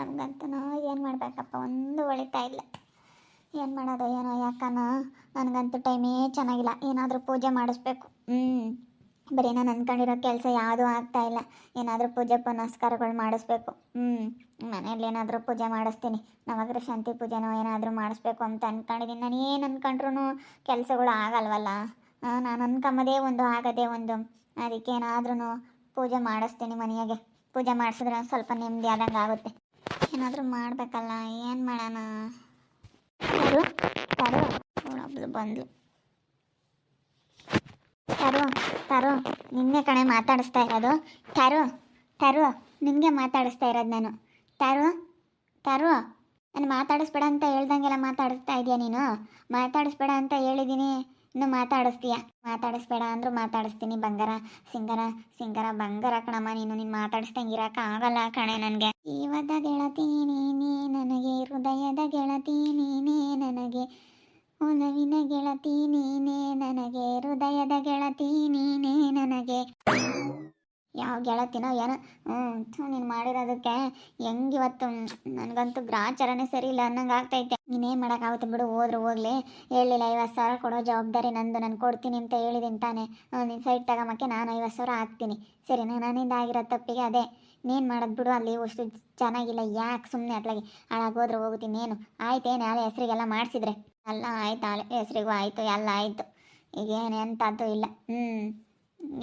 ನನಗಂತೂ ಏನು ಮಾಡಬೇಕಪ್ಪ, ಒಂದು ಒಳಿತಾ ಇಲ್ಲ. ಏನು ಮಾಡೋದು, ಏನೋ ಯಾಕನ? ನನಗಂತೂ ಟೈಮೇ ಚೆನ್ನಾಗಿಲ್ಲ. ಏನಾದರೂ ಪೂಜೆ ಮಾಡಿಸ್ಬೇಕು. ಹ್ಞೂ ಬರೀ ನಾನು ಅಂದ್ಕೊಂಡಿರೋ ಕೆಲಸ ಯಾವುದೂ ಇಲ್ಲ. ಏನಾದರೂ ಪೂಜೆ ಪುನಸ್ಕಾರಗಳು ಮಾಡಿಸ್ಬೇಕು. ಹ್ಞೂ ಮನೇಲಿ ಏನಾದರೂ ಪೂಜೆ ಮಾಡಿಸ್ತೀನಿ. ನಮಗ್ರ ಶಾಂತಿ ಪೂಜೆನೋ ಏನಾದರೂ ಮಾಡಿಸ್ಬೇಕು ಅಂತ ಅಂದ್ಕೊಂಡಿದ್ದೀನಿ ನಾನು ಏನು ಅಂದ್ಕೊಂಡ್ರೂ ಕೆಲಸಗಳು ಆಗಲ್ವಲ್ಲ? ನಾನು ಅನ್ಕೊಂಬದೇ ಒಂದು, ಆಗದೇ ಒಂದು. ಅದಕ್ಕೆ ಏನಾದ್ರೂ ಪೂಜೆ ಮಾಡಿಸ್ತೀನಿ ಮನೆಯಾಗೆ. ಪೂಜೆ ಮಾಡಿಸಿದ್ರೆ ಸ್ವಲ್ಪ ನೆಮ್ಮದಿ ಆದಂಗೆ ಆಗುತ್ತೆ ಏನಾದರೂ ಮಾಡಬೇಕಲ್ಲ, ಏನು ಮಾಡೋಣ? ಯಾರು ತರೋ. ಅವಳೊಬ್ಳು ಬಂದ್ಲು. ತರು ತರು. ನಿನ್ನೆ ಕಣೆ ಮಾತಾಡಿಸ್ತಾ ಇರೋದು. ತರು ತರು. ನಿನಗೆ ಮಾತಾಡಿಸ್ತಾ ಇರೋದು ನಾನು. ತರು ತರು. ನಾನು ಮಾತಾಡಿಸ್ಬೇಡ ಅಂತ ಹೇಳ್ದಂಗೆಲ್ಲ ಮಾತಾಡಿಸ್ತಾ ಇದೆಯಾ ನೀನು? ಮಾತಾಡಿಸ್ಬೇಡ ಅಂತ ಹೇಳಿದ್ದೀನಿ ಇನ್ನು ಮಾತಾಡಿಸ್ತೀಯ? ಮಾತಾಡಿಸ್ಬೇಡ ಅಂದ್ರೂ ಮಾತಾಡಿಸ್ತೀನಿ. ಬಂಗಾರ, ಸಿಂಗರ, ಸಿಂಗಾರ ಬಂಗಾರ ಕಣಮ್ಮ, ನೀನು ನೀನು ಮಾತಾಡಿಸ್ದಂಗೆ ಇರಕ್ಕ ಆಗಲ್ಲ ಕಣೆ ನನಗೆ. ಜೀವದ ಗೆಳತಿ ನೀನೇ, ನನಗೆ ಹೃದಯದ ಗೆಳತಿ ನೀನೇ, ನನಗೆ ಒಲವಿನ ಗೆಳತಿ ನೀನೇ, ನನಗೆ ಹೃದಯದ ಗೆಳತಿ ನೀನೇ, ನನಗೆ ಯಾವ ಗೆಳತಿನೋ ಏನೋ ಹ್ಞೂ ನೀನು ಮಾಡಿರೋದಕ್ಕೆ ಹೆಂಗಿವತ್ತು ನನಗಂತೂ ಗ್ರಾಚಾರನೇ ಸರಿ ಇಲ್ಲ ಅನ್ನಂಗೆ ಆಗ್ತೈತೆ. ನೀನೇನು ಮಾಡೋಕ್ಕಾಗುತ್ತೆ ಬಿಡು, ಹೋದ್ರು ಹೋಗ್ಲಿ. ಹೇಳಿಲ್ಲ ಐವತ್ತು ಸಾವಿರ ಕೊಡೋ ಜವಾಬ್ದಾರಿ ನಂದು, ನಾನು ಕೊಡ್ತೀನಿ ಅಂತ ಹೇಳಿದ್ದೀನಿ ತಾನೇ. ನಿನ್ನ ಸೈಟ್ ತಗೊಂಬಕ್ಕೆ ನಾನು ಐವತ್ತು ಸಾವಿರ ಹಾಕ್ತೀನಿ. ಸರಿ ನನ್ನಿಂದ ಆಗಿರೋ ತಪ್ಪಿಗೆ ಅದೇ. ನೀನು ಮಾಡೋದು ಬಿಡು, ಅಲ್ಲಿ ಅಷ್ಟು ಚೆನ್ನಾಗಿಲ್ಲ, ಯಾಕೆ ಸುಮ್ಮನೆ ಅಟ್ಲಾಗಿ ಹಾಳಾಗೋದ್ರೆ ಹೋಗುತ್ತೀನಿ ಏನು ಆಯ್ತೇನು ನಾಳೆ ಹೆಸ್ರಿಗೆಲ್ಲ ಮಾಡಿಸಿದ್ರೆ. ಅಲ್ಲ, ಆಯ್ತು ಹಾಳೆ ಹೆಸ್ರಿಗೂ ಆಯಿತು, ಎಲ್ಲ ಆಯಿತು. ಈಗೇನು ಎಂಥದ್ದು ಇಲ್ಲ. ಹ್ಞೂ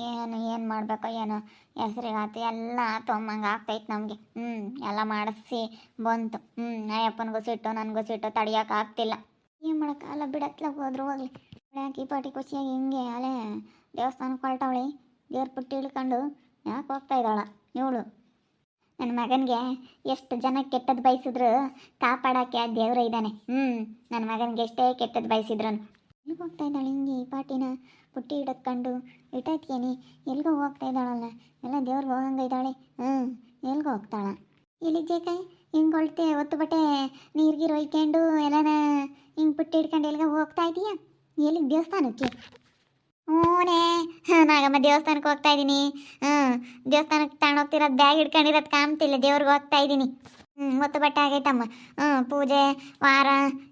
ಏನು ಏನು ಮಾಡಬೇಕೋ ಏನೋ ಹೆಸ್ರಿಗೆ ಆತು ಎಲ್ಲ ತೊಂಬಂಗೆ ಆಗ್ತೈತೆ ನಮಗೆ. ಹ್ಞೂ ಎಲ್ಲ ಮಾಡಿಸಿ ಬಂತು. ಹ್ಞೂ ಅಯ್ಯಪ್ಪನಿಗೂ ಸಿಟ್ಟು, ನನಗೂ ಸಿಟ್ಟು, ತಡಿಯೋಕೆ ಆಗ್ತಿಲ್ಲ. ಏನು ಮಾಡೋಕ್ಕಲ್ಲ ಬಿಡತ್ಲಕ್ಕೆ ಹೋದ್ರು ಹೋಗ್ಲಿ. ಈ ಪಾಟಿ ಖುಷಿಯಾಗಿ ಹಿಂಗೆ ಅಲೆ ದೇವಸ್ಥಾನಕ್ಕೆ ಹೊರಟವಳಿ. ದೇವ್ರ ಪುಟ್ಟಿ ಇಳ್ಕೊಂಡು ಯಾಕೆ ಹೋಗ್ತಾ ಇದ್ದಾಳ ಇವಳು? ನನ್ನ ಮಗನಿಗೆ ಎಷ್ಟು ಜನ ಕೆಟ್ಟದ್ದು ಬಯಸಿದ್ರು ಕಾಪಾಡೋಕ್ಕೆ ದೇವ್ರ ಇದ್ದಾನೆ. ಹ್ಞೂ ನನ್ನ ಮಗನಿಗೆ ಎಷ್ಟೇ ಕೆಟ್ಟದ್ದು ಬಯಸಿದ್ರು ಎಲ್ಲಿಗೆ ಹೋಗ್ತಾ ಇದ್ದಾಳೆ ಹಿಂಗೆ ಈ ಪಾಟಿನ? ಪುಟ್ಟಿ ಹಿಡತ್ಕೊಂಡು ಇಟ್ಟೈತ್ಯೇನಿ ಎಲ್ಗೋ ಹೋಗ್ತಾ ಇದ್ದಾಳಲ್ಲ? ಎಲ್ಲ ದೇವ್ರಿಗೆ ಹೋಗಂಗ ಇದ್ದಾಳೆ. ಹ್ಞೂ ಎಲ್ಗೋ ಹೋಗ್ತಾಳ? ಎಲ್ಲಿಗೆ ಜೇಕಾಯಿ ಹಿಂಗೆ ಹೊಳ್ತೆ ಒತ್ತು ಬಟ್ಟೆ, ನೀರ್ಗೀರು ಒಯ್ಕೊಂಡು, ಎಲ್ಲನ ಹಿಂಗೆ ಪುಟ್ಟಿ ಹಿಡ್ಕೊಂಡು ಎಲ್ಗ ಹೋಗ್ತಾ ಇದೀಯಾ ಎಲ್ಲಿಗೆ ದೇವಸ್ಥಾನಕ್ಕೆ? ಹ್ಞೂನೇ ನಾಗಮ್ಮ ದೇವಸ್ಥಾನಕ್ಕೆ ಹೋಗ್ತಾ ಇದ್ದೀನಿ. ಹ್ಞೂ ದೇವಸ್ಥಾನಕ್ಕೆ ತಗೊಂಡೋಗ್ತಿರೋದು ಬ್ಯಾಗ್ ಹಿಡ್ಕೊಂಡಿರೋದು ಕಾಮ್ತಿಲ್ಲ ದೇವ್ರಿಗೆ ಹೋಗ್ತಾ ಇದ್ದೀನಿ. ಹ್ಞೂ ಒತ್ತು ಬಟ್ಟೆ ಆಗೈತಮ್ಮ. ಹ್ಞೂ ಪೂಜೆ, ವಾರ,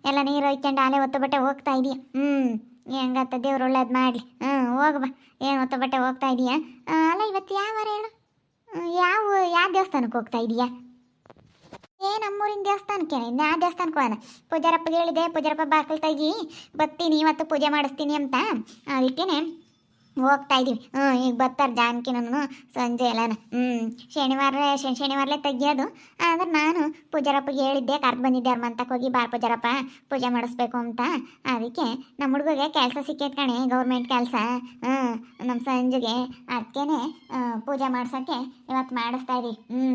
ಎಲ್ಲ ನೀರು ಒಯ್ಕೊಂಡು ಆಲೆ ಒತ್ತು ಬಟ್ಟೆ ಹೋಗ್ತಾ ಇದೀಯ. ಹ್ಞೂ ಹೆಂಗತ್ತ ದೇವ್ರು ಒಳ್ಳೇದು ಮಾಡಲಿ. ಹ್ಞೂ ಹೋಗ್ ಬಾ. ಏನು ಒತ್ತು ಬಟ್ಟೆ ಹೋಗ್ತಾ ಇದೀಯಾ? ಅಲ್ಲ, ಇವತ್ತು ಯಾವ ವಾರ ಹೇಳು? ಯಾವ ಯಾವ ದೇವಸ್ಥಾನಕ್ಕೆ ಹೋಗ್ತಾ ಇದೀಯಾ? ಏ, ನಮ್ಮೂರಿನ ದೇವಸ್ಥಾನಕ್ಕೆ ನಾ ದೇವಸ್ಥಾನಕ್ಕೆ ಹೋಗೋಣ. ಪೂಜಾರಪ್ಪಗೆ ಹೇಳಿದೆ. ಪೂಜಾರಪ್ಪ ಬಾಕಲ್ ತೆಗಿ ಬರ್ತೀನಿ ಇವತ್ತು ಪೂಜೆ ಮಾಡಿಸ್ತೀನಿ ಅಂತ. ಅದಕ್ಕೇನೆ ಹೋಗ್ತಾ ಇದೀವಿ. ಹ್ಞೂ ಈಗ ಬರ್ತಾರೆ ಜಾನಕಿ ನಾನು ಸಂಜೆ ಎಲ್ಲನ. ಹ್ಞೂ ಶನಿವಾರ, ಶನಿ, ಶನಿವಾರಲೇ ತೆಗಿಯೋದು. ಆದ್ರೆ ನಾನು ಪೂಜಾರಪ್ಪಗೆ ಹೇಳಿದ್ದೆ, ಕರ್ದು ಬಂದಿದ್ದೆ ಅವ್ರ ಮಂತಕ್ಕೆ ಹೋಗಿ ಬಾರ್ ಪೂಜಾರಪ್ಪ, ಪೂಜೆ ಮಾಡಿಸ್ಬೇಕು ಅಂತ. ಅದಕ್ಕೆ ನಮ್ಮ ಹುಡುಗಗೆ ಕೆಲಸ ಸಿಕ್ಕೈತೆ ಕಣೆ, ಗೌರ್ಮೆಂಟ್ ಕೆಲಸ. ಹ್ಞೂ ನಮ್ಮ ಸಂಜೆಗೆ. ಅದಕ್ಕೇನೆ ಪೂಜೆ ಮಾಡ್ಸೋಕ್ಕೆ ಇವತ್ತು ಮಾಡಿಸ್ತಾ ಇದೀವಿ. ಹ್ಞೂ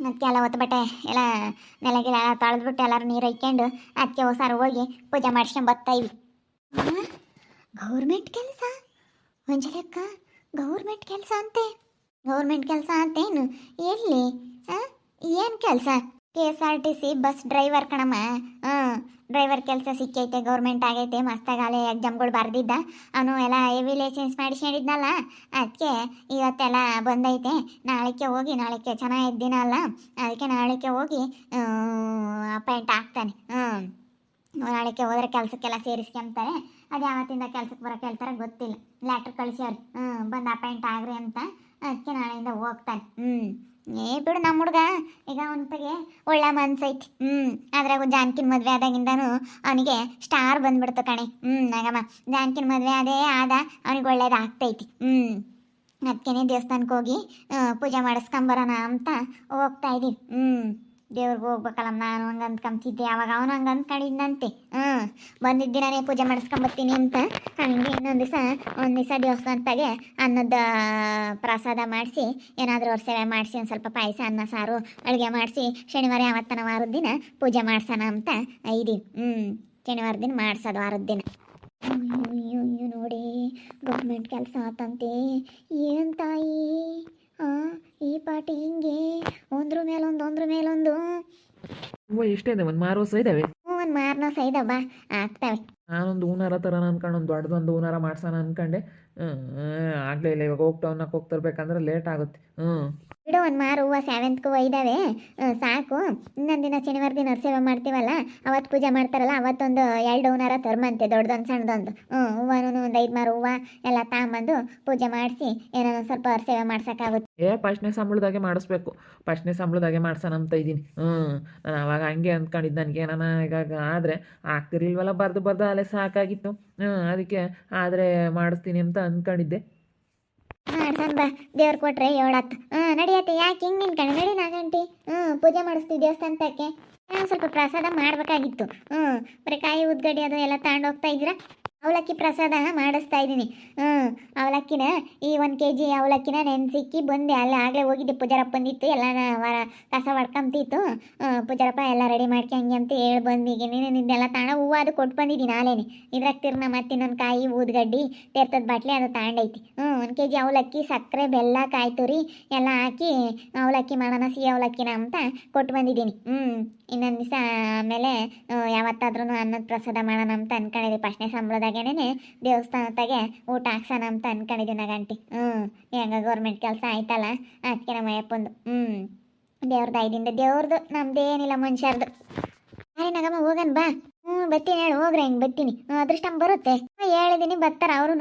ಅದಕ್ಕೆ ಎಲ್ಲ ಹೊತ್ತು ಬಟ್ಟೆ ಎಲ್ಲ ನೆಲಗೆಲ್ಲ ತೊಳೆದ್ಬಿಟ್ಟು ಎಲ್ಲರೂ ನೀರು ಇಕ್ಕೊಂಡು ಅದಕ್ಕೆ ಹೊಸಾರು ಹೋಗಿ ಪೂಜೆ ಮಾಡಿಸ್ಕೊಂಡು ಬರ್ತಾ ಇವಿ ಗೌರ್ಮೆಂಟ್ ಕೆಲಸ? ಮಂಜಲಕ್ಕ ಗೌರ್ಮೆಂಟ್ ಕೆಲಸ ಅಂತೆ. ಗೌರ್ಮೆಂಟ್ ಕೆಲಸ ಅಂತೇನು? ಎಲ್ಲಿ? ಏನು ಕೆಲಸ? K S R T C bus driver ಕಣಮ್ಮ. ಹಾಂ ಡ್ರೈವರ್ ಕೆಲಸ ಸಿಕ್ಕೈತೆ, ಗೌರ್ಮೆಂಟ್ ಆಗೈತೆ, ಮಸ್ತಾಗಾಲೆ ಎಕ್ಸಾಮ್ಗಳು ಬರೆದಿದ್ದ? ಅವನು ಎಲ್ಲ ಹೆವಿ ಲೈಸೆನ್ಸ್ ಮಾಡಿಸ್ಕೊಂಡಿದ್ನಲ್ಲ ಅದಕ್ಕೆ ಇವತ್ತೆಲ್ಲ ಬಂದೈತೆ. ನಾಳೆಕ್ಕೆ ಹೋಗಿ ನಾಳೆಗೆ ಚೆನ್ನಾಗಿದ್ದ ಅಲ್ಲ. ಅದಕ್ಕೆ ನಾಳೆಕ್ಕೆ ಹೋಗಿ ಅಪಾಯಿಂಟ್ ಆಗ್ತಾನೆ. ಹ್ಞೂ ನಾಳೆಗೆ ಹೋದ್ರೆ ಕೆಲಸಕ್ಕೆಲ್ಲ ಸೇರಿಸ್ಕೊಂತಾರೆ. ಅದು ಯಾವತ್ತಿಂದ ಕೆಲ್ಸಕ್ಕೆ ಬರೋಕೆ ಹೇಳ್ತಾರೆ ಗೊತ್ತಿಲ್ಲ. ಲ್ಯಾಟ್ರ್ ಕಳಿಸ್ಯಾವ್ರಿ ಹ್ಞೂ ಬಂದು ಅಪಾಯಿಂಟ್ ಆಗ್ರಿ ಅಂತ ಅದಕ್ಕೆ ನಾಳೆಯಿಂದ ಹೋಗ್ತಾನೆ. ಹ್ಞೂ ಏ ಬಿಡು ನಮ್ಮ ಹುಡುಗ, ಈಗ ಅವನಿಗೆ ಒಳ್ಳೆ ಮನ್ಸೈತಿ ಹ್ಞೂ ಅದ್ರಾಗ ಜಾನ್ಕಿನ ಮದುವೆ ಆದಾಗಿಂದನೂ ಅವನಿಗೆ ಸ್ಟಾರ್ ಬಂದ್ಬಿಡ್ತು ಕಣೆ. ಹ್ಞೂ ನಾಗಮ್ಮ ಜಾನ್ಕಿನ ಮದುವೆ ಅದೇ ಆದ ಅವನಿಗೆ ಒಳ್ಳೇದಾಗ್ತೈತಿ ಹ್ಞೂ ಅದಕ್ಕೇನೆ ದೇವಸ್ಥಾನಕ್ಕೆ ಹೋಗಿ ಪೂಜೆ ಮಾಡಿಸ್ಕೊಂಬರೋಣ ಅಂತ ಹೋಗ್ತಾ ಇದೀವಿ ಹ್ಞೂ ದೇವ್ರಿಗೆ ಹೋಗ್ಬೇಕಲ್ಲ ನಾನು ಹಂಗೆ ಅಂದ್ಕೊಂತಿದ್ದೆ ಅವಾಗ ಅವನು ಹಂಗೆ ಅಂದ್ಕೊಂಡಿದ್ದಂತೆ ಹಾಂ ಬಂದಿದ್ದ ಪೂಜೆ ಮಾಡಿಸ್ಕೊಂಬರ್ತೀನಿ ಅಂತ. ಹಂಗೆ ಇನ್ನೊಂದು ದಿವಸ, ಒಂದು ದಿವಸ ದೇವಸ್ಥಾನದಾಗೆ ಅನ್ನದ ಪ್ರಸಾದ ಮಾಡಿಸಿ, ಏನಾದರೂ ಅವ್ರ ಸೇವೆ ಮಾಡಿಸಿ, ಒಂದು ಸ್ವಲ್ಪ ಪಾಯಸ, ಅನ್ನ, ಸಾರು, ಅಡುಗೆ ಮಾಡಿಸಿ, ಶನಿವಾರ ಯಾವತ್ತನ ವಾರದ ದಿನ ಪೂಜೆ ಮಾಡ್ಸೋಣ ಅಂತ ಐದಿನ ಹ್ಞೂ ಶನಿವಾರ ದಿನ ಮಾಡ್ಸೋದು ವಾರದ ದಿನ. ನೋಡಿ ಗೌರ್ಮೆಂಟ್ ಕೆಲಸ ಆತಂತೆ. ಏನು ತಾಯಿ? ಹಾಂ ಈ ಪಾಟಿ ಹಿಂಗೆ ಒಂದ್ರ ಮೇಲೊಂದು ಒಂದ್ರ ಮೇಲೊಂದು ಹೂವು ಇದೆ ಒಂದು ಮಾರು ಹೊಸ ಇದಾವೆ. ಹ್ಞೂ ಒಂದು ಮಾರನ ಸೈದಬ್ಬ ಆಗ್ತವೆ. ನಾನೊಂದು ಹೂನಾರ ತರೋಣ ಅನ್ಕೊಂಡು ಒಂದು ದೊಡ್ಡದೊಂದು ಹೂನಾರ ಮಾಡ್ಸೋಣ ಅನ್ಕೊಂಡೆ. ಆಗ್ಲೇ ಇಲ್ಲ ಇವಾಗ ಹೋಗ್ತಾ ಹೋಗ್ತಿರ್ಬೇಕಂದ್ರೆ ಲೇಟ್ ಆಗುತ್ತೆ. ಹ್ಞೂ ಬಿಡು ಒಂದು ಮಾರು, ಹೂವು ಸ್ಯಾವೆಂತ್ಗೂ ಇದ್ದಾವೆ ಸಾಕು. ಇನ್ನೊಂದು ದಿನ ಶನಿವಾರ ದಿನ ಸೇವೆ ಮಾಡ್ತೀವಲ್ಲ ಅವತ್ತು ಪೂಜೆ ಮಾಡ್ತಾರಲ್ಲ, ಅವತ್ತೊಂದು ಎರಡು ಹೂನಾರ ತರ್ಮಂತೆ ದೊಡ್ಡದೊಂದು ಸಣ್ಣದೊಂದು. ಹ್ಞೂ ಹೂವನು ಒಂದು ಐದು ಮಾರು ಹೂವು ಎಲ್ಲ ತಗೊಂಬಂದು ಪೂಜೆ ಮಾಡಿಸಿ, ಏನೋ ಸ್ವಲ್ಪ ಸೇವೆ ಮಾಡ್ಸೋಕ್ಕಾಗುತ್ತೆ ಏ ಫಸ್ಟ್ನೇ ಸಂಬಳದಾಗೆ ಮಾಡಿಸ್ಬೇಕು. ಫಸ್ಟ್ನೇ ಸಂಬಳದಾಗೆ ಮಾಡ್ಸೋಣ ಅಂತ ಇದ್ದೀನಿ ಹ್ಞೂ ನಾನು ಅವಾಗ ಹಂಗೆ ಅಂದ್ಕೊಂಡಿದ್ದು ನನಗೆ ನಾನು ಈಗ ಆದರೆ ಆಗ್ತಿರ್ಲಿಲ್ವಲ್ಲ, ಬರ್ದು ಬರ್ದು ಅಲ್ಲೇ ಸಾಕಾಗಿತ್ತು. ಹ್ಞೂ ಅದಕ್ಕೆ ಆದರೆ ಮಾಡಿಸ್ತೀನಿ ಅಂತ ಅಂದ್ಕೊಂಡಿದ್ದೆ. ಮಾಡ್ಸನ್ ಬಾ ದೇವ್ರು ಕೊಟ್ರೆ ಏಳತ್ತು ಹ್ಞೂ ನಡಿಯತ್ತೆ ಯಾಕೆ ಹಿಂಗೆ ನಿನ್ಕಂಡು ನಡಿ ನಾಗಂಟಿ. ಹ್ಞೂ ಪೂಜೆ ಮಾಡಿಸ್ತೀವಿ ದೇವಸ್ಥಾನಕ್ಕೆ. ಸ್ವಲ್ಪ ಪ್ರಸಾದ ಮಾಡಬೇಕಾಗಿತ್ತು. ಹ್ಞೂ ಬರೀ ಕಾಯಿ ಉದ್ಗಡಿ ಅದು ಎಲ್ಲ ತಗೊಂಡು ಹೋಗ್ತಾ ಇದ್ದೀರಾ? ಅವಲಕ್ಕಿ ಪ್ರಸಾದ ಮಾಡಿಸ್ತಾ ಇದ್ದೀನಿ. ಹ್ಞೂ ಅವಲಕ್ಕಿನ ಈ ಒಂದು ಕೆ ಜಿ ಅವಲಕ್ಕಿನ ನೆನೆಸಿಕ್ಕಿ ಬಂದೆ. ಅಲ್ಲೇ ಆಗಲೇ ಹೋಗಿದ್ದೆ ಪೂಜಾರಪ್ಪ ಬಂದಿತ್ತು ಎಲ್ಲ ವಾರ ಕಸ ಹೊಡ್ಕೊಂತಿತ್ತು ಪೂಜಾರಪ್ಪ ಎಲ್ಲ ರೆಡಿ ಮಾಡ್ಕೊಂಗೆ ಅಂತ ಹೇಳಿ ಬಂದಿಗೆ ಇದೆಲ್ಲ ತಾಣ ಹೂವು ಅದು ಕೊಟ್ಟು ಬಂದಿದ್ದೀನಿ ಆಲೇನೆ ಇದ್ರಾಗ ತಿರ್ನ ಮತ್ತೆ ನನ್ನ ಕಾಯಿ ಊದ್ಗಡ್ಡಿ ತೆರ್ತದ ಬಾಟ್ಲಿ ಅದು ತಗೊಂಡೈತಿ ಹ್ಞೂ ಒಂದು ಕೆ ಜಿ ಅವಲಕ್ಕಿ, ಸಕ್ಕರೆ, ಬೆಲ್ಲ ಕಾಯಿ ತುರಿ ಎಲ್ಲ ಹಾಕಿ ಅವಲಕ್ಕಿ ಮಾಡೋಣ, ಸಿಹಿ ಅವಲಕ್ಕಿನ ಅಂತ ಕೊಟ್ಟು ಬಂದಿದ್ದೀನಿ. ಹ್ಞೂ ಇನ್ನೊಂದು ದಿವಸ ಆಮೇಲೆ ಯಾವತ್ತಾದ್ರೂ ಅನ್ನದ ಪ್ರಸಾದ ಮಾಡೋಣ ಅಂತ ಅನ್ಕೊಂಡಿದ್ವಿ. ಫಸ್ಟ್ನೇ ಸಂಬಳದಾಗೇನೆ ದೇವಸ್ಥಾನದಾಗೆ ಊಟ ಹಾಕ್ಸೋಣ ಅಂತ ಅನ್ಕೊಂಡಿದ್ವಿ ನಗಂಟಿ ಹ್ಞೂ ಹೆಂಗ ಗೌರ್ಮೆಂಟ್ ಕೆಲಸ ಆಯ್ತಲ್ಲ ಅದಕ್ಕೆ ನಮ್ಮ ಅಯ್ಯಪ್ಪಂದು ಹ್ಞೂ ದೇವ್ರದ್ದು ಐದಿಂದ ದೇವ್ರದ್ದು ನಮ್ದೇನಿಲ್ಲ ಮನುಷ್ಯರ್ದು. ಅರೆ ನಗಮ್ಮ, ಹೋಗನ್ ಬಾ. ಹ್ಞೂ ಬರ್ತೀನಿ ಹೇಳು, ಹೋಗ್ರಿ ಹೆಂಗೆ ಬತ್ತೀನಿ ಹ್ಞೂ ಅದೃಷ್ಟ ಬರುತ್ತೆ. ಹೇಳಿದೀನಿ ಬರ್ತಾರ ಅವ್ರೂ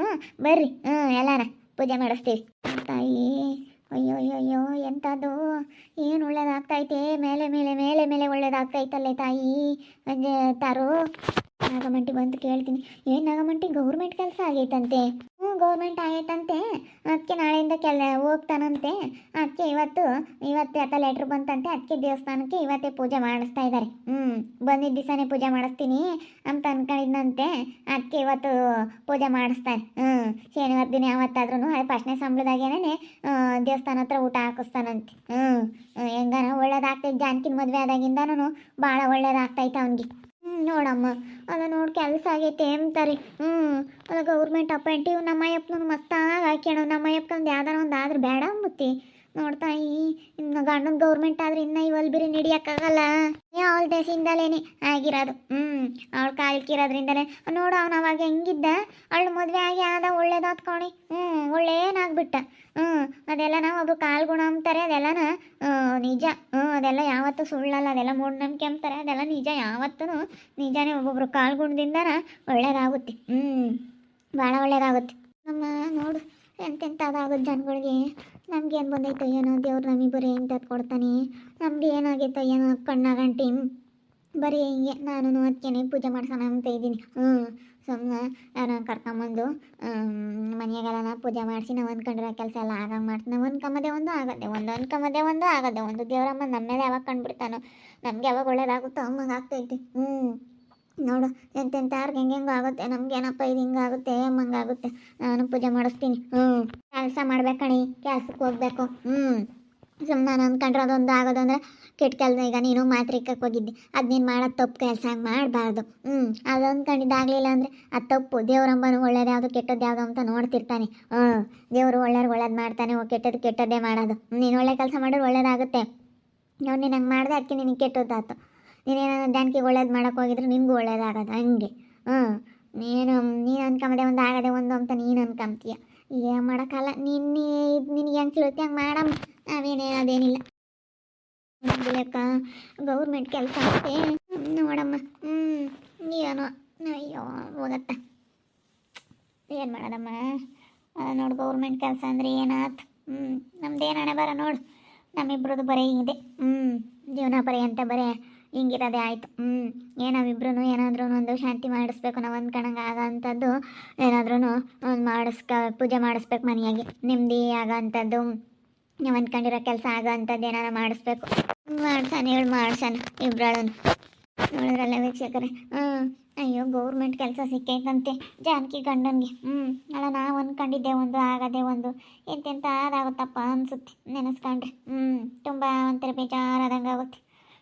ಬರ್ರಿ. ಹ್ಞೂ ಎಲ್ಲಾರ ಪೂಜೆ ಮಾಡಿಸ್ತೀವಿ. ತಾಯಿ. ಅಯ್ಯೋ ಅಯ್ಯೋ ಅಯ್ಯೋ ಎಂಥದ್ದು ಏನು ಒಳ್ಳೇದಾಗ್ತೈತೆ ಮೇಲೆ ಮೇಲೆ ಮೇಲೆ ಮೇಲೆ ಒಳ್ಳೇದಾಗ್ತೈತಲ್ಲೇ ತಾಯಿ? ತಾರು. ನಾಗಮಂಟಿ ಬಂದು ಕೇಳ್ತೀನಿ. ಏನು ನಾಗಮಂಟಿ? ಗೌರ್ಮೆಂಟ್ ಕೆಲಸ ಆಗೈತಂತೆ. ಹ್ಞೂ, ಗೌರ್ಮೆಂಟ್ ಆಗೈತಂತೆ. ಅದಕ್ಕೆ ನಾಳೆಯಿಂದ ಕೆಲ, ಹೋಗ್ತಾನಂತೆ. ಅದಕ್ಕೆ ಇವತ್ತು ಇವತ್ತು ಯಾತ ಲೆಟ್ರ್ ಬಂತಂತೆ. ಅದಕ್ಕೆ ದೇವಸ್ಥಾನಕ್ಕೆ ಇವತ್ತೇ ಪೂಜೆ ಮಾಡಿಸ್ತಾ ಇದ್ದಾರೆ ಹ್ಞೂ ಬಂದಿದ್ದ ದಿವಸನೇ ಪೂಜೆ ಮಾಡಿಸ್ತೀನಿ ಅಂತ ಅನ್ಕೊಂಡಿದ್ನಂತೆ. ಅದಕ್ಕೆ ಇವತ್ತು ಪೂಜೆ ಮಾಡಿಸ್ತಾರೆ ಹ್ಞೂ ಶನಿವಾರ ದಿನ ಯಾವತ್ತಾದ್ರೂ ಅದು ಫಸ್ಟ್ನೇ ಸಂಬಳದಾಗೇನೆ ದೇವಸ್ಥಾನ ಹತ್ರ ಊಟ ಹಾಕಿಸ್ತಾನಂತೆ. ಹ್ಞೂ ಹೆಂಗಾನ ಒಳ್ಳೇದಾಗ್ತೈತೆ. ಜಾನಕಿನ ಮದುವೆ ಆದಾಗಿಂದನೂ ಭಾಳ ಒಳ್ಳೇದಾಗ್ತೈತೆ ಅವನಿಗೆ. ನೋಡಮ್ಮ, ಅದ ನೋಡಿ ಕೆಲಸ ಆಗೈತೆ ಅಂತಾರೆ ಹ್ಞೂ ಅದು ಗೌರ್ಮೆಂಟ್ ಅಪಾಯಿಂಟಿವ್ ನಮ್ಮ ಅಯ್ಯಪ್ಪನ ಮಸ್ತಾಗಿ ಹಾಕ್ಯಾಣ ನಮ್ಮ ಅಯ್ಯಪ್ಪಂದು ಯಾವ್ದಾರ ಒಂದು ಆದ್ರೆ ಬೇಡ ಅಂಬುತ್ತಿ. ನೋಡ್ತಾಯಿ ಇನ್ನು ಗಂಡನ ಗೌರ್ಮೆಂಟ್ ಆದ್ರೆ ಇನ್ನ ಇವಲ್ ಬಿರಿ ನಡಿಯಕ್ಕಾಗಲ್ಲ ಅವಳ ದೇಶದಿಂದಲೇನೆ ಆಗಿರೋದು. ಹ್ಮ್, ಅವಳು ಕಾಲಿಕ್ಕಿರೋದ್ರಿಂದಲೇ ನೋಡು ಅವನು ಅವಾಗ ಹೆಂಗಿದ್ದ? ಅವಳು ಮದುವೆ ಆಗಿ ಆದ, ಒಳ್ಳೇದಾತ್ ಕೋಣಿ. ಹ್ಞೂ ಒಳ್ಳೇನಾಗ್ಬಿಟ್ಟ. ಹ್ಞೂ ಅದೆಲ್ಲ ನಾವು ಒಬ್ರು ಕಾಲ್ಗುಣ ಅಂತಾರೆ ಅದೆಲ್ಲನ ನಿಜ. ಹ್ಞೂ ಅದೆಲ್ಲ ಯಾವತ್ತೂ ಸುಳ್ಳಲ್ಲ, ಅದೆಲ್ಲ ಮೂಢನಂಬಿಕೆ ಅಂತಾರೆ ಅದೆಲ್ಲ ನಿಜ. ಯಾವತ್ತೂ ನಿಜನೇ ಒಬ್ಬೊಬ್ರು ಕಾಲ್ಗುಣದಿಂದನ ಒಳ್ಳೇದಾಗುತ್ತೆ. ಹ್ಞೂ ಭಾಳ ಒಳ್ಳೇದಾಗುತ್ತೆ. ನಮ್ಮ ನೋಡು. ಎಂತೆಂಥದ್ದಾಗುತ್ತೆ ಜನಗಳಿಗೆ. ನಮ್ಗೇನು ಬಂದೈತೆ ಏನೋ ದೇವ್ರು ನಮಗೆ ಬರೀ ಎಂಥದ್ದು ಕೊಡ್ತಾನೆ. ನಮ್ಗೆ ಏನಾಗೈತೋ ಏನೋ ಕಣ್ಣಾಗಂಟಿ ಬರೀ ಹಿಂಗೆ ನಾನು ಅದಕ್ಕೇನೆ ಪೂಜೆ ಮಾಡ್ಸೋಣ ಅಂತ ಇದ್ದೀನಿ. ಹ್ಞೂ ಸುಮ್ಮನೆ ಯಾರೋ ಕರ್ಕೊಂಬಂದು ಮನೆಯಾಗೆಲ್ಲ ಪೂಜೆ ಮಾಡಿಸಿ ನಾವು ಅಂದ್ಕೊಂಡಿರೋ ಕೆಲಸ ಎಲ್ಲ ಆಗಂಗೆ ಮಾಡ್ತೀನಿ ನಾವು ಅಂದ್ಕೊಂಬದೆ ಒಂದು ಆಗತ್ತೆ ಒಂದು ಅಂದ್ಕೊಂಬದೆ ಒಂದು ಆಗತ್ತೆ. ಒಂದು ದೇವರಮ್ಮ ನಮ್ಮ ಮೇಲೆ ಯಾವಾಗ ಕಂಡುಬಿಡ್ತಾನೋ, ನಮಗೆ ಯಾವಾಗ ಒಳ್ಳೇದಾಗುತ್ತೋ ಅಮ್ಮಂಗೆ ಆಗ್ತೈತಿ. ಹ್ಞೂ. ನೋಡು ಎಂತೆಂತಾರ್ಗೆ ಹೆಂಗೆ ಹೆಂಗೆ ಆಗುತ್ತೆ. ನಮ್ಗೆ ಏನಪ್ಪ ಇದು ಹಿಂಗಾಗುತ್ತೆ ಆಗುತ್ತೆ ನಾನು ಪೂಜೆ ಮಾಡಿಸ್ತೀನಿ. ಹ್ಞೂ ಕೆಲಸ ಮಾಡ್ಬೇಕಣಿ ಕೆಲ್ಸಕ್ಕೆ ಹೋಗ್ಬೇಕು. ಹ್ಞೂ ಸುಮ್ಮನೆ ನಾನು ಅಂದ್ಕೊಂಡ್ರೆ ಅದೊಂದು ಆಗೋದಂದ್ರೆ ಕೆಟ್ಟ ಕೆಲಸ. ಈಗ ನೀನು ಮಾತ್ರಿಕಕ್ಕೆ ಹೋಗಿದ್ದೆ. ಅದು ನೀನು ಮಾಡೋದು ತಪ್ಪು ಕೆಲಸ ಮಾಡಬಾರ್ದು. ಹ್ಞೂ ಅದು ಅಂದ್ಕೊಂಡಿದ್ದಾಗಲಿಲ್ಲ ಅಂದರೆ ಅದು ತಪ್ಪು. ದೇವರಂಬನು ಒಳ್ಳೇದು ಯಾವುದು ಕೆಟ್ಟದ್ದು ಯಾವುದು ಅಂತ ನೋಡ್ತಿರ್ತಾನೆ. ಹ್ಞೂ ದೇವರು ಒಳ್ಳೇದು ಒಳ್ಳೇದು ಮಾಡ್ತಾನೆ, ಓ ಕೆಟ್ಟದ್ದು ಕೆಟ್ಟದ್ದೇ ಮಾಡೋದು. ನೀನು ಒಳ್ಳೆ ಕೆಲಸ ಮಾಡಿದ್ರೆ ಒಳ್ಳೇದಾಗುತ್ತೆ. ನಾವು ನೀನು ಹಂಗೆ ಮಾಡಿದೆ ಅದಕ್ಕೆ ನಿನಗೆ ಕೆಟ್ಟದ್ದಾಯ್ತು ನೀನೇನೋ ಜಾನಕಿಗೆ ಒಳ್ಳೇದು ಮಾಡೋಕೆ ಹೋಗಿದ್ರೆ ನಿನಗೂ ಒಳ್ಳೇದಾಗೋದು? ಹಂಗೆ. ಹ್ಞೂ ನೀನು ನೀನು ಅನ್ಕೊಂಬದೆ ಒಂದು ಆಗದೆ ಒಂದು ಅಂತ ನೀನು ಅನ್ಕೊಂತೀಯ ಏನು ಮಾಡೋಕ್ಕಲ್ಲ. ನಿನ್ನೆ ನಿನಗೆ ಹೆಂಗೆ ತಿಳುತ್ತೆ ಹಂಗೆ ಮಾಡಮ್ಮ ನಾವೇನೇನು ಅದೇನಿಲ್ಲ ಬಿಡಕ್ಕ, ಗೌರ್ಮೆಂಟ್ ಕೆಲಸ ಅಂತೆ ನೋಡಮ್ಮ. ಹ್ಞೂ ಏನೋ. ಅಯ್ಯೋ, ಹೋಗತ್ತ. ಏನು ಮಾಡೋದಮ್ಮ? ನೋಡು, ಗೌರ್ಮೆಂಟ್ ಕೆಲಸ ಅಂದರೆ ಏನಾಯ್ತು ಹ್ಞೂ ನಮ್ದೇನು ಹಣೆ ಬರ ನೋಡು. ನಮ್ಮಿಬ್ರದ್ದು ಬರೇ ಇದೆ. ಹ್ಞೂ ಜೀವನ ಅಂತ ಬರೀ. ಹಿಂಗಿರೋದೇ ಆಯಿತು. ಹ್ಞೂ ಏನು ನಾವಿಬ್ರು ಏನಾದ್ರೂ ಒಂದು ಶಾಂತಿ ಮಾಡಿಸ್ಬೇಕು, ನಾವು ಅಂದ್ಕೊಂಡಂಗೆ ಆಗೋಂಥದ್ದು ಏನಾದ್ರೂ ಒಂದು ಮಾಡಿಸ್ಕ, ಪೂಜೆ ಮಾಡಿಸ್ಬೇಕು ಮನೆಯಾಗೆ. ನೆಮ್ಮದಿ ಆಗೋಂಥದ್ದು ನಾವು ಅಂದ್ಕೊಂಡಿರೋ ಕೆಲಸ ಆಗೋಂಥದ್ದು ಏನಾರ ಮಾಡಿಸ್ಬೇಕು. ಮಾಡ್ಸಾನೆ, ಹೇಳಿ ಮಾಡ್ಸಾನ ಇಬ್ರಳನು. ನೋಡಿದ್ರಲ್ಲ ವೀಕ್ಷಕರೇ? ಹ್ಞೂ ಅಯ್ಯೋ ಗೌರ್ಮೆಂಟ್ ಕೆಲಸ ಸಿಕ್ಕೈತಂತೆ ಜಾನಕಿ ಗಂಡನಿಗೆ. ಹ್ಞೂ ಅಲ್ಲ, ನಾವು ಅಂದ್ಕೊಂಡಿದ್ದೆ ಒಂದು, ಆಗದೆ ಒಂದು. ಎಂತೆಂಥ ಅದಾಗುತ್ತಪ್ಪ ಅನ್ಸುತ್ತೆ ನೆನೆಸ್ಕೊಂಡ್ರೆ. ಹ್ಞೂ ತುಂಬ ಒಂಥರ ಬೇಜಾರಾದಂಗೆ ಆಗುತ್ತೆ